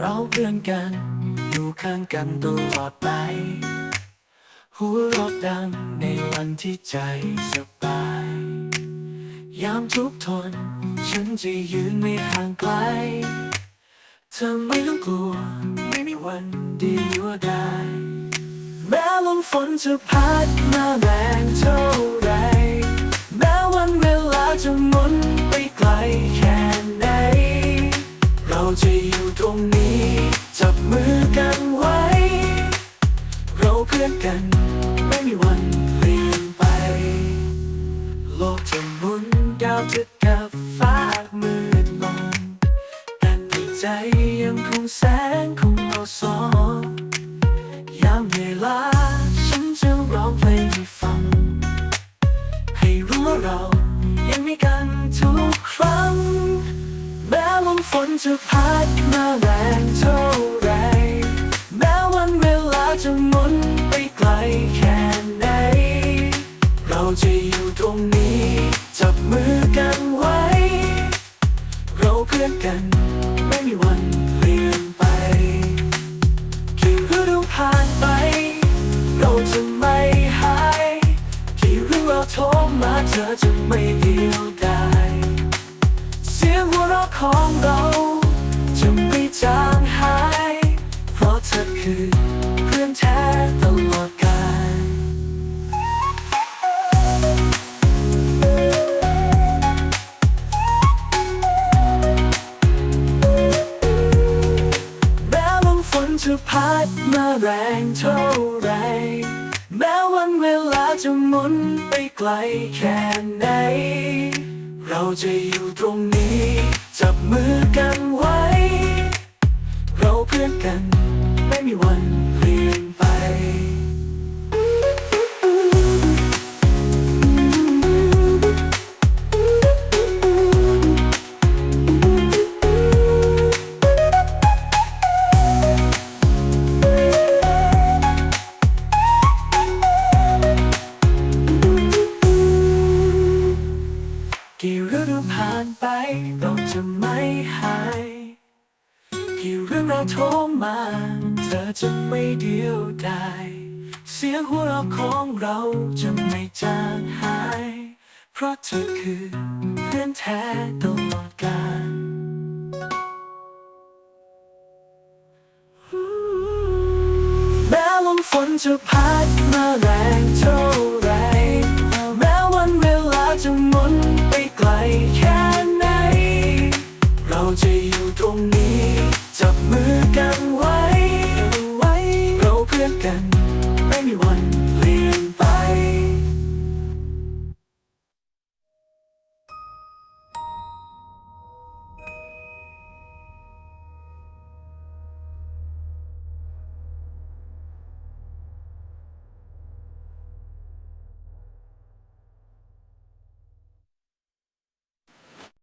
เราเพื่อนกัน อยู่ข้างกันตลอดไปหัวเราะดังในวันที่ใจสบาย ยามทุกทน ฉันจะยืนไม่ห่างไกล เธอไม่ต้องกลัว ไม่มีวันดีว่าได้ แม้ลมฝนจะพัดมาแรงเท่าไร แม้วันเวลาจะหมุน กัน ไม่มีวันเปลี่ยนไป โลกจะหมุนดาวจะกับฟ้ามืดลงแต่ในใจยังคงแสงของเราสองยามเวลาฉันจะร้องเพลงให้ฟัง ให้รู้ว่าเรายังมีกันทุกครั้ง แม้ลมฝนจะพัดมาแรงเท่า พื่อนกัน ไม่มีวันเปลี่ยนไปกี่ฤดูผ่านไป เราจะไม่หายกี่เรื่องราโทรมาเธอจะไม่เดียวดายเสียงหัวเราะของเรา จะพัดมาแรงเท่าไร แม้วันเวลาจะหมุนไปไกลแค่ไหน เราจะอยู่ตรงนี้ จับมือกันไว้ เราเพื่อนกัน ไปเราจะไม่หายกี่เรื่องเราวโทรมา เธอจะไม่เดียวดายเสียงหัวเราะของเราจะไม่จางหาย เพราะเธอคือเพื่อนแท้ตลอดกาลแม้ลมฝนจะพัดมาแรง กัน